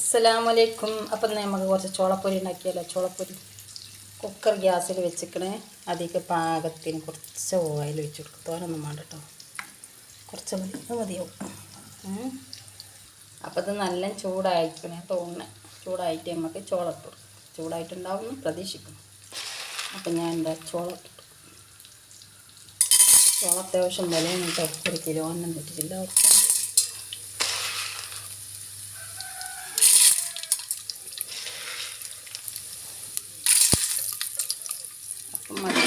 അസ്സലാമലൈക്കും. അപ്പം നമുക്ക് കുറച്ച് ചോളപ്പൊരി ഉണ്ടാക്കിയല്ലോ ചോളപ്പൊരി കുക്കർ ഗ്യാസിൽ വെച്ചിക്കണേ അതിലേക്ക് പാകത്തിന് കുറച്ച് ഓയിൽ വെച്ച് കൊടുക്കും. തോനൊന്നും വേണ്ട കേട്ടോ കുറച്ച് മതി. മതിയാവും. അപ്പം ഇത് നല്ല ചൂടായിരിക്കണേ തോന്നണേ ചൂടായിട്ട് നമുക്ക് ചോളത്തു ചൂടായിട്ടുണ്ടാവും എന്ന് പ്രതീക്ഷിക്കുന്നു. അപ്പം ഞാൻ എന്താ ചോള ചോള അത്യാവശ്യം വിലയാണ് കേട്ടോ. ഒരു കിലോ ഒന്നും തെറ്റിച്ചില്ല അവർക്ക് അപ്പം മതി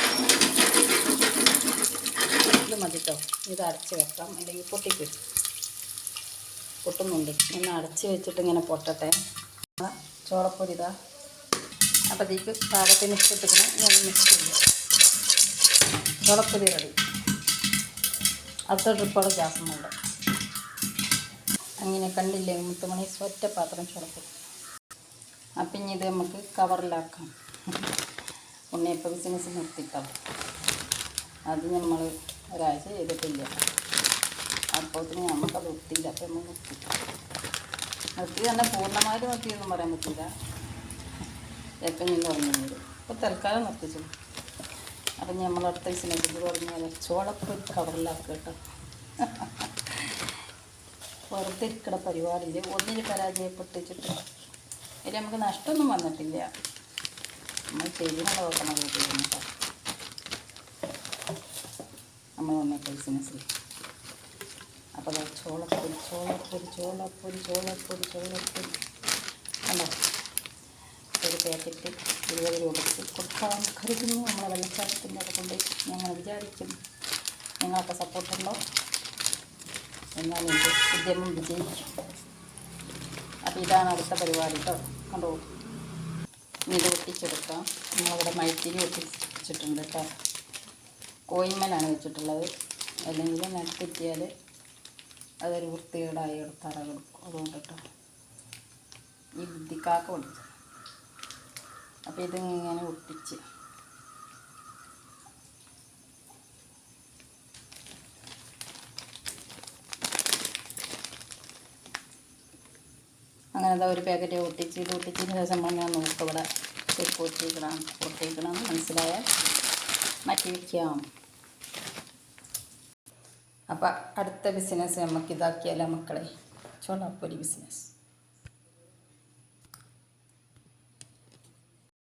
ഇത് മതി കേട്ടോ ഇത് അടച്ച് വെക്കാം. അല്ലെങ്കിൽ പൊട്ടിക്കും. പൊട്ടുന്നുണ്ട്. ഇന്ന് അടച്ച് വെച്ചിട്ട് ഇങ്ങനെ പൊട്ടട്ടെ. ചോളപ്പൊരിത ചോളപ്പൊരി ഇതാ. അപ്പോൾ പാകത്തിന് ഇഷ്ടത്തിക്കണം ഞാൻ മിക്സ് ചെയ്യും. ചോളപ്പൊരി റെഡി. അടുത്ത ട്രിപ്പോടെ ഗ്യാസുമുണ്ട് അങ്ങനെ കണ്ടില്ലേ? മുത്തുമണി ഒറ്റ പാത്രം ചോളപ്പൊരി അപ്പം ഇനി ഇത് നമുക്ക് കവറിലാക്കാം. ഉണ്ണിയപ്പ ബിസിനസ് നിർത്തിക്കാം. അത് നമ്മൾ ഒരാഴ്ച ചെയ്തിട്ടില്ല. അപ്പോഴത്തേന് നമുക്കത് ഒത്തില്ല അപ്പം നമ്മൾ ഒത്തി ഒത്തി തന്നെ പൂർണമായിട്ട് നിർത്തിയെന്നും പറയാൻ പറ്റില്ല എപ്പം ഞാൻ തുടങ്ങുന്നത് ഇപ്പോൾ തൽക്കാലം നിർത്തിച്ചു. അപ്പം നമ്മൾ അടുത്ത പറഞ്ഞാൽ ചോളപ്പ് ചോളപ്പൊരി കവറിലാക്കുക കേട്ടോ. വെറുതെ ഇരിക്കണ പരിപാടിയിൽ ഒന്നിൽ പരാജയപ്പെട്ടിച്ചിട്ട് അതിൽ നമുക്ക് നഷ്ടമൊന്നും വന്നിട്ടില്ല. നമ്മൾ ചെയ്യുന്ന നോക്കണം. കേട്ടോ നമ്മൾ വന്നിട്ട് ബിസിനസ്സിൽ അപ്പോൾ ചോളപ്പൊരി ചോളപ്പൊരി ചോളപ്പൊരി ചോളപ്പൊരി ചോളപ്പൊരി കണ്ടോ? ഒരു പാക്കറ്റ് ഇരുപത് രൂപയ്ക്ക് കൊടുക്കാൻ കരുതുന്നു. നമ്മളെ വെള്ളച്ചാട്ടത്തിന്റെ അവിടെ കൊണ്ട് ഞങ്ങൾ വിചാരിക്കും നിങ്ങളൊക്കെ സപ്പോർട്ടുണ്ടോ എന്നാൽ എന്റെ ഉദ്യമം വിജയിക്കും. അപ്പോൾ ഇതാണ് അടുത്ത പരിപാടി കേട്ടോ കണ്ടോ? ഇത് ഒട്ടിച്ചെടുക്കാം. നമ്മളവിടെ മൈത്തിരി ഒട്ടിച്ചിട്ടുണ്ട് കേട്ടോ കോയിന്മേലാണ് വെച്ചിട്ടുള്ളത്. അല്ലെങ്കിൽ നെട്ടിത്തിയാൽ അതൊരു വൃത്തികേടായി എടുത്താറ കൊടുക്കും. അതുകൊണ്ട് കേട്ടോ. ഈ ബുദ്ധിക്കാക്ക ഒടിച്ചു അപ്പോൾ ഇതിങ്ങനെ ഒട്ടിച്ച് അങ്ങനെ ഒരു പാക്കറ്റ് ഒട്ടിച്ച് ഇത് ഒട്ടിച്ചതിന് ശേഷം പറഞ്ഞാൽ നോക്കും ഇവിടെ ഒട്ടിക്കണം ഒട്ടിക്കണം മനസ്സിലായാൽ മാറ്റി വയ്ക്കാം അപ്പം അടുത്ത ബിസിനസ് നമുക്ക് ഇതാക്കിയാലോ മക്കളെ. ചോളാപ്പൊരി ബിസിനസ്